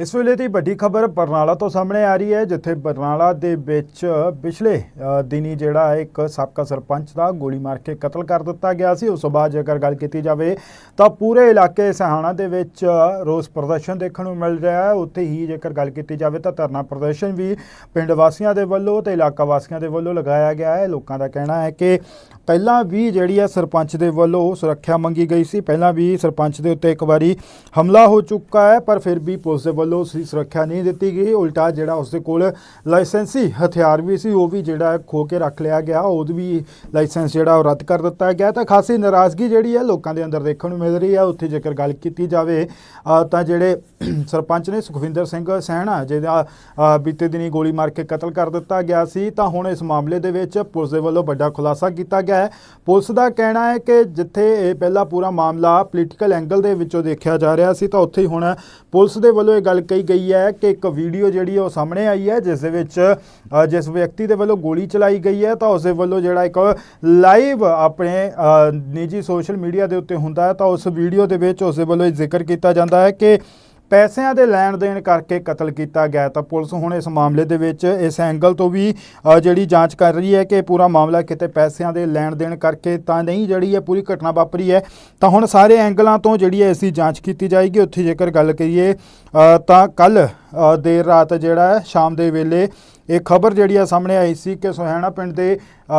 ਇਸ ਵੇਲੇ ਦੀ ਵੱਡੀ ਖਬਰ ਬਰਨਾਲਾ ਤੋਂ ਸਾਹਮਣੇ ਆ ਰਹੀ ਹੈ, ਜਿੱਥੇ ਬਰਨਾਲਾ ਦੇ ਵਿੱਚ ਪਿਛਲੇ ਦਿਨੀ ਜਿਹੜਾ ਇੱਕ ਸਾਬਕਾ ਸਰਪੰਚ ਦਾ ਗੋਲੀ ਮਾਰ ਕੇ ਕਤਲ ਕਰ ਦਿੱਤਾ ਗਿਆ ਸੀ। ਉਸ ਤੋਂ ਬਾਅਦ ਜੇਕਰ ਗੱਲ ਕੀਤੀ ਜਾਵੇ, ਤਾਂ ਪੂਰੇ ਇਲਾਕੇ ਸਹਾਣਾ ਦੇ ਵਿੱਚ ਰੋਸ ਪ੍ਰਦਰਸ਼ਨ ਦੇਖਣ ਨੂੰ ਮਿਲ ਰਿਹਾ ਹੈ। ਉੱਥੇ ਹੀ ਜੇਕਰ ਗੱਲ ਕੀਤੀ ਜਾਵੇ, ਤਾਂ ਧਰਨਾ ਪ੍ਰਦਰਸ਼ਨ ਵੀ ਪਿੰਡ ਵਾਸੀਆਂ ਦੇ ਵੱਲੋਂ ਤੇ ਇਲਾਕਾ ਵਾਸੀਆਂ ਦੇ ਵੱਲੋਂ ਲਗਾਇਆ ਗਿਆ ਹੈ। ਲੋਕਾਂ ਦਾ ਕਹਿਣਾ ਹੈ ਕਿ ਪਹਿਲਾਂ ਵੀ ਜਿਹੜੀ ਹੈ ਸਰਪੰਚ ਦੇ ਵੱਲੋਂ ਸੁਰੱਖਿਆ ਮੰਗੀ ਗਈ ਸੀ। ਪਹਿਲਾਂ ਵੀ ਸਰਪੰਚ ਦੇ ਉੱਤੇ ਇੱਕ ਵਾਰੀ ਹਮਲਾ ਹੋ ਚੁੱਕਾ ਹੈ, ਪਰ ਫਿਰ ਵੀ ਪੁਲਿਸ ਦੇ ਵੱਲੋਂ ਉਸਦੀ ਸੁਰੱਖਿਆ ਨਹੀਂ ਦਿੱਤੀ ਗਈ। ਉਲਟਾ ਜਿਹੜਾ ਉਸਦੇ ਕੋਲ ਲਾਇਸੈਂਸੀ ਹਥਿਆਰ ਵੀ ਸੀ, ਉਹ ਵੀ ਜਿਹੜਾ ਹੈ ਖੋ ਕੇ ਰੱਖ ਲਿਆ ਗਿਆ। ਉਹ ਵੀ ਲਾਇਸੈਂਸ ਜਿਹੜਾ ਉਹ ਰੱਦ ਕਰ ਦਿੱਤਾ ਗਿਆ। ਤਾਂ ਖਾਸੀ ਨਾਰਾਜ਼ਗੀ ਜਿਹੜੀ ਹੈ ਲੋਕਾਂ ਦੇ ਅੰਦਰ ਦੇਖਣ ਨੂੰ ਮਿਲ ਰਹੀ ਹੈ। ਉੱਥੇ ਜੇਕਰ ਗੱਲ ਕੀਤੀ ਜਾਵੇ ਤਾਂ ਜਿਹੜੇ ਸਰਪੰਚ ਨੇ ਸੁਖਵਿੰਦਰ ਸਿੰਘ ਸਹਿਣਾ ਜਿਹਦਾ ਬੀਤੇ ਦਿਨੀ ਗੋਲੀ ਮਾਰ ਕੇ ਕਤਲ ਕਰ ਦਿੱਤਾ ਗਿਆ ਸੀ, ਤਾਂ ਹੁਣ ਇਸ ਮਾਮਲੇ ਦੇ ਵਿੱਚ ਪੁਲਿਸ ਦੇ ਵੱਲੋਂ ਵੱਡਾ ਖੁਲਾਸਾ ਕੀਤਾ ਗਿਆ ਹੈ। ਪੁਲਿਸ ਦਾ ਕਹਿਣਾ ਹੈ ਕਿ ਜਿੱਥੇ ਇਹ ਪਹਿਲਾ ਪੂਰਾ ਮਾਮਲਾ ਪੋਲੀਟੀਕਲ ਐਂਗਲ ਦੇ ਵਿੱਚੋਂ ਦੇਖਿਆ ਜਾ ਰਿਹਾ ਸੀ, ਤਾਂ ਉੱਥੇ ਹੀ ਹੁਣ ਪੁਲਿਸ ਦੇ ਵੱਲੋਂ ਇਹ ਗੱਲ ਕਹੀ ਗਈ ਹੈ ਕਿ ਇੱਕ ਵੀਡੀਓ ਜਿਹੜੀ ਉਹ ਸਾਹਮਣੇ ਆਈ ਹੈ, ਜਿਸ ਦੇ ਵਿੱਚ ਜਿਸ ਵਿਅਕਤੀ ਦੇ ਵੱਲੋਂ ਗੋਲੀ ਚਲਾਈ ਗਈ ਹੈ, ਤਾਂ ਉਸ ਦੇ ਵੱਲੋਂ ਜਿਹੜਾ ਇੱਕ ਲਾਈਵ ਆਪਣੇ ਨਿੱਜੀ ਸੋਸ਼ਲ ਮੀਡੀਆ ਦੇ ਉੱਤੇ ਹੁੰਦਾ ਹੈ, ਤਾਂ ਉਸ ਵੀਡੀਓ ਦੇ ਵਿੱਚ ਉਸ ਦੇ ਵੱਲੋਂ ਇਹ ਜ਼ਿਕਰ ਕੀਤਾ ਜਾਂਦਾ ਹੈ ਕਿ ਪੈਸਿਆਂ ਦੇ ਲੈਣ ਦੇਣ ਕਰਕੇ ਕਤਲ ਕੀਤਾ ਗਿਆ ਤਾਂ ਪੁਲਿਸ ਹੁਣ ਇਸ ਮਾਮਲੇ ਦੇ ਵਿੱਚ ਇਸ ਐਂਗਲ ਤੋਂ ਵੀ ਜਿਹੜੀ ਜਾਂਚ ਕਰ ਰਹੀ ਹੈ ਕਿ ਇਹ ਪੂਰਾ ਮਾਮਲਾ ਕਿਤੇ ਪੈਸਿਆਂ ਦੇ ਲੈਣ ਦੇਣ ਕਰਕੇ ਤਾਂ ਨਹੀਂ, ਜਿਹੜੀ ਹੈ ਪੂਰੀ ਘਟਨਾ ਵਾਪਰੀ ਹੈ, ਤਾਂ ਹੁਣ ਸਾਰੇ ਐਂਗਲਾਂ ਤੋਂ ਜਿਹੜੀ ਹੈ ਇਸ ਦੀ ਜਾਂਚ ਕੀਤੀ ਜਾਏਗੀ। ਉੱਥੇ ਜੇਕਰ ਗੱਲ ਕਰੀਏ ਤਾਂ ਕੱਲ ਦੇਰ ਰਾਤ ਜਿਹੜਾ ਹੈ, ਸ਼ਾਮ ਦੇ ਵੇਲੇ ਇਹ ਖਬਰ ਜਿਹੜੀ ਆ ਸਾਹਮਣੇ ਆਈ ਸੀ ਕਿ ਸੁਹਾਣਾ ਪਿੰਡ ਦੇ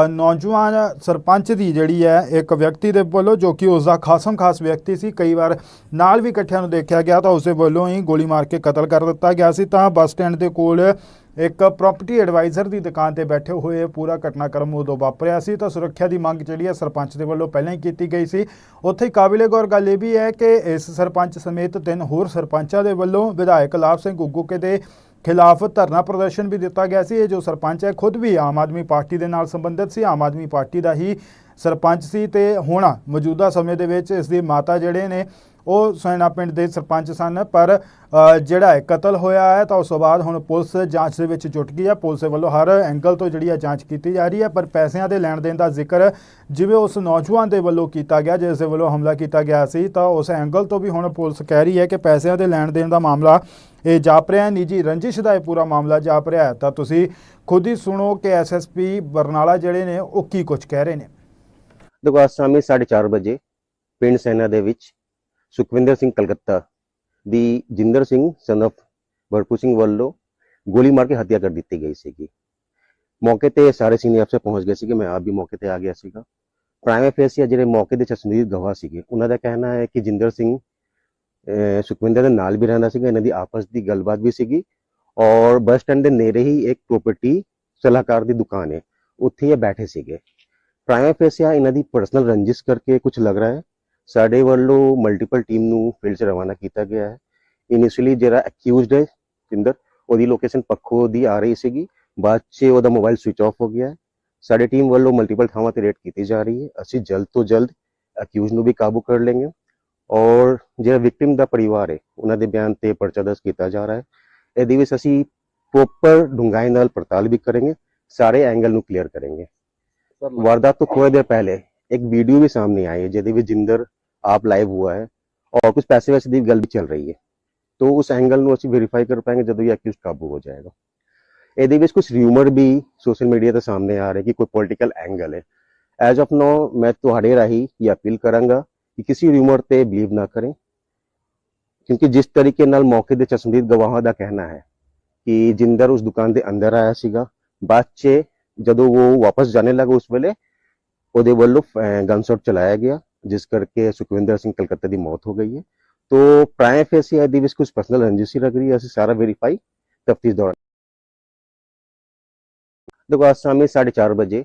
ਨੌਜਵਾਨ ਸਰਪੰਚ ਦੀ ਜਿਹੜੀ ਹੈ, ਇੱਕ ਵਿਅਕਤੀ ਦੇ ਵੱਲੋਂ ਜੋ ਕਿ ਉਸ ਦਾ ਖਾਸਮ ਖਾਸ ਵਿਅਕਤੀ ਸੀ, ਕਈ ਵਾਰ ਨਾਲ ਵੀ ਇਕੱਠਿਆਂ ਨੂੰ ਦੇਖਿਆ ਗਿਆ ਤਾਂ ਉਸ ਦੇ ਵੱਲੋਂ ਹੀ ਗੋਲੀ ਮਾਰ ਕੇ ਕਤਲ ਕਰ ਦਿੱਤਾ ਗਿਆ ਸੀ। ਤਾਂ ਬੱਸ ਸਟੈਂਡ ਦੇ ਕੋਲ ਇੱਕ ਪ੍ਰਾਪਰਟੀ ਐਡਵਾਈਜ਼ਰ ਦੀ ਦੁਕਾਨ ਤੇ ਬੈਠੇ ਹੋਏ ਇਹ ਪੂਰਾ ਘਟਨਾਕ੍ਰਮ ਉਦੋਂ ਵਾਪਰਿਆ ਸੀ, ਤਾਂ ਸੁਰੱਖਿਆ ਦੀ ਮੰਗ ਜਿਹੜੀ ਹੈ ਸਰਪੰਚ ਦੇ ਵੱਲੋਂ ਪਹਿਲਾਂ ਹੀ ਕੀਤੀ ਗਈ ਸੀ। ਉੱਥੇ ਕਾਬਿਲੇ ਗੌਰ ਗੱਲ ਇਹ ਵੀ ਹੈ ਕਿ ਇਸ ਸਰਪੰਚ ਸਮੇਤ ਤਿੰਨ ਹੋਰ ਸਰਪੰਚਾਂ ਦੇ ਵੱਲੋਂ ਵਿਧਾਇਕ ਲਾਭ ਸਿੰਘ ਗੁੱਗੂਕੇ ਦੇ ਖਿਲਾਫ ਧਰਨਾ ਪ੍ਰਦਰਸ਼ਨ ਵੀ ਦਿੱਤਾ ਗਿਆ ਸੀ। ਇਹ ਜੋ ਸਰਪੰਚ ਹੈ, ਖੁਦ ਵੀ ਆਮ ਆਦਮੀ ਪਾਰਟੀ ਦੇ ਨਾਲ ਸੰਬੰਧਿਤ ਸੀ। ਆਮ ਆਦਮੀ ਪਾਰਟੀ ਦਾ ਹੀ ਸਰਪੰਚ ਸੀ ਤੇ ਹੁਣ ਮੌਜੂਦਾ ਸਮੇਂ ਦੇ ਵਿੱਚ ਇਸ ਦੀ ਮਾਤਾ ਜਿਹੜੇ ਨੇ ਉਹ ਸੈਣਾ ਪਿੰਡ ਦੇ ਸਰਪੰਚ ਸਨ, ਪਰ ਜਿਹੜਾ ਹੈ ਕਤਲ ਹੋਇਆ ਹੈ ਤਾਂ ਉਸ ਤੋਂ ਬਾਅਦ ਹੁਣ ਪੁਲਿਸ ਜਾਂਚ ਦੇ ਵਿੱਚ ਜੁਟ ਗਈ ਹੈ। ਪੁਲਿਸ ਵੱਲੋਂ ਹਰ ਐਂਗਲ ਤੋਂ ਜਿਹੜੀ ਹੈ ਜਾਂਚ ਕੀਤੀ ਜਾ ਰਹੀ ਹੈ, ਪਰ ਪੈਸਿਆਂ ਦੇ ਲੈਣ ਦੇਣ ਦਾ ਜ਼ਿਕਰ ਜਿਵੇਂ ਉਸ ਨੌਜਵਾਨ ਦੇ ਵੱਲੋਂ ਕੀਤਾ ਗਿਆ, ਜਿਸ ਦੇ ਵੱਲੋਂ ਹਮਲਾ ਕੀਤਾ ਗਿਆ ਸੀ, ਤਾਂ ਉਸ ਐਂਗਲ ਤੋਂ ਵੀ ਹੁਣ ਪੁਲਿਸ ਕਹਿ ਰਹੀ ਹੈ ਕਿ ਪੈਸਿਆਂ ਦੇ ਲੈਣ ਦੇਣ ਦਾ ਮਾਮਲਾ ਇਹ ਜਾਪ ਰਿਹਾ ਨਿੱਜੀ ਰੰਜਿਸ਼ ਦਾ ਇਹ ਪੂਰਾ ਮਾਮਲਾ ਜਾਪ ਰਿਹਾ ਹੈ। ਤਾਂ ਤੁਸੀਂ ਖੁਦ ਹੀ ਸੁਣੋ ਕਿ ਐਸਐਸਪੀ ਬਰਨਾਲਾ ਜਿਹੜੇ ਨੇ, ਉਹ ਕੀ ਕੁਝ ਕਹਿ ਰਹੇ ਨੇ। ਦੇਖੋ, ਅੱਜ ਸ਼ਾਮੀ 4:30 ਵਜੇ ਪਿੰਡ ਸੈਨਾ ਦੇ ਵਿੱਚ ਸੁਖਵਿੰਦਰ ਸਿੰਘ ਕਲਕੱਤਾ ਦੀ ਜਿੰਦਰ ਸਿੰਘ, son of ਵਰਪੂ ਸਿੰਘ ਵੱਲੋਂ ਗੋਲੀ ਮਾਰ ਕੇ ਹੱਤਿਆ ਕਰ ਦਿੱਤੀ ਗਈ ਸੀਗੀ। ਮੌਕੇ ਤੇ ਸਾਰੇ ਸੀਨੀਅਰ ਅਫਸਰ ਪਹੁੰਚ ਗਏ ਸੀਗੇ, ਮੈਂ ਆਪ ਵੀ ਮੌਕੇ ਤੇ ਆ ਗਿਆ ਸੀਗਾ। ਪ੍ਰਾਈਮ ਅਫੇਸੀਆ ਜਿਹੜੇ ਮੌਕੇ ਦੇ ਚਸ਼ਮਦੀਦ ਗਵਾਹ ਸੀਗੇ, ਉਹਨਾਂ ਦਾ ਕਹਿਣਾ ਹੈ ਕਿ ਜਿੰਦਰ ਸਿੰਘ ਸੁਖਵਿੰਦਰ ਦੇ ਨਾਲ ਵੀ ਰਹਿੰਦਾ ਸੀਗਾ, ਇਹਨਾਂ ਦੀ ਆਪਸ ਦੀ ਗੱਲਬਾਤ ਵੀ ਸੀਗੀ ਔਰ ਬੱਸ ਸਟੈਂਡ ਦੇ ਨੇੜੇ ਹੀ ਇੱਕ ਪ੍ਰੋਪਰਟੀ ਸਲਾਹਕਾਰ ਦੀ ਦੁਕਾਨ ਹੈ, ਉੱਥੇ ਇਹ ਬੈਠੇ ਸੀਗੇ। ਪ੍ਰਾਈਮ ਫੇਸਿਆ ਇਹਨਾਂ ਦੀ ਪਰਸਨਲ ਰੰਜਿਸ਼ ਕਰਕੇ ਕੁਝ ਲੱਗ ਰਿਹਾ ਹੈ। ਸਾਡੇ ਵੱਲੋਂ ਮਲਟੀਪਲ ਟੀਮ ਨੂੰ ਫੀਲਡ 'ਚ ਰਵਾਨਾ ਕੀਤਾ ਗਿਆ ਹੈ। ਇਨੀਸ਼ੀਅਲੀ ਜਿਹੜਾ ਅਕਿਊਜ਼ਡ ਹੈ ਜਿੰਦਰ ਉਹਦੀ ਲੋਕੇਸ਼ਨ ਪੱਖੋ ਦੀ ਆ ਰਹੀ ਸੀਗੀ। ਬਾਅਦ 'ਚ ਉਹਦਾ ਮੋਬਾਈਲ ਸਵਿਚ ਆਫ ਹੋ ਗਿਆ ਸਾਡੀ ਟੀਮ ਵੱਲੋਂ ਮਲਟੀਪਲ ਥਾਵਾਂ ਤੇ ਰੇਡ ਕੀਤੀ ਜਾ ਰਹੀ ਹੈ। ਅਸੀਂ ਜਲਦ ਤੋਂ ਜਲਦ ਅਕਿਊਜ਼ ਨੂੰ ਵੀ ਕਾਬੂ ਕਰ ਲਾਂਗੇ ਔਰ ਜਿਹੜਾ ਵਿਕਟਿਮ ਦਾ ਪਰਿਵਾਰ ਹੈ ਉਹਨਾਂ ਦੇ ਬਿਆਨ ਤੇ ਪਰਚਾ ਦਰਜ ਕੀਤਾ ਜਾ ਰਿਹਾ ਹੈ। ਇਹਦੇ ਵਿੱਚ ਅਸੀਂ ਪ੍ਰੋਪਰ ਡੂੰਘਾਈ ਨਾਲ ਪੜਤਾਲ ਵੀ ਕਰਾਂਗੇ। ਸਾਰੇ ਐਂਗਲ ਨੂੰ ਕਲੀਅਰ ਕਰਾਂਗੇ। ਵਾਰਦਾਤ ਤੋਂ ਕੋਈ ਦੇਰ ਪਹਿਲੇ एक वीडियो भी सामने आई है यदि ਵਿਜਿੰਦਰ ਆਪ ਲਾਈਵ ਹੁਆ ਹੈ ਔਰ ਕੁਝ ਪੈਸੇ ਵੈਸੇ ਦੀ ਗੱਲ ਵੀ ਚੱਲ ਰਹੀ ਹੈ ਤੋਂ ਉਸ ਐਂਗਲ ਨੂੰ ਅਸੀਂ ਵੈਰੀਫਾਈ ਕਰ ਪਾਏਗੇ ਜਦੋਂ ਇਹ ਅਕਿਊਜ਼ ਕਾਬੂ ਹੋ ਜਾਏਗਾ ਇਹਦੇ ਵਿੱਚ ਕੁਝ ਰਿਊਮਰ ਵੀ ਸੋਸ਼ਲ ਮੀਡੀਆ ਤੇ ਸਾਹਮਣੇ ਆ ਰਹੇ ਕਿ ਕੋਈ ਪੋਲਿਟੀਕਲ ਐਂਗਲ ਹੈ ਐਜ਼ ਆਫ ਨਾਓ ਮੈਂ ਤੁਹਾਡੇ ਰਾਹੀਂ ਇਹ ਅਪੀਲ ਕਰਾਂਗਾ ਕਿ ਕਿਸੇ ਰਿਊਮਰ ਤੇ ਬਲੀਵ ਨਾ ਕਰੇ ਕਿਉਂਕਿ ਜਿਸ ਤਰੀਕੇ ਨਾਲ ਮੌਕੇ ਦੇ ਚਸ਼ਮਦੀਦ ਗਵਾਹਾਂ ਦਾ ਕਹਿਣਾ ਹੈ ਕਿ ਜਿੰਦਰ ਉਸ ਦੁਕਾਨ ਦੇ ਅੰਦਰ ਆਇਆ ਸੀਗਾ ਬਾਅਦ 'ਚ ਜਦੋਂ ਉਹ ਵਾਪਸ ਜਾਣੇ ਲੱਗਾ ਉਸ ਵੇਲੇ ਉਹਦੇ ਵੱਲੋਂ ਗਨਸ਼ਾਟ ਚਲਾਇਆ ਗਿਆ, ਜਿਸ ਕਰਕੇ ਸੁਖਵਿੰਦਰ ਸਿੰਘ ਕਲਕੱਤੇ ਦੀ ਮੌਤ ਹੋ ਗਈ ਹੈ। ਤੋ ਪ੍ਰਾਇਮ ਫੇਸੀ ਆਦੀ ਵਿੱਚ ਕੁਝ ਪਰਸਨਲ ਰੰਜਿਸ਼ੀ ਲੱਗ ਰਹੀ ਹੈ, ਅਸੀਂ ਸਾਰਾ ਵੈਰੀਫਾਈ ਤਫਤੀਸ਼ ਦੌਰਾਨ। ਦੇਖੋ, ਅੱਜ ਸ਼ਾਮੇ 4:30 ਵਜੇ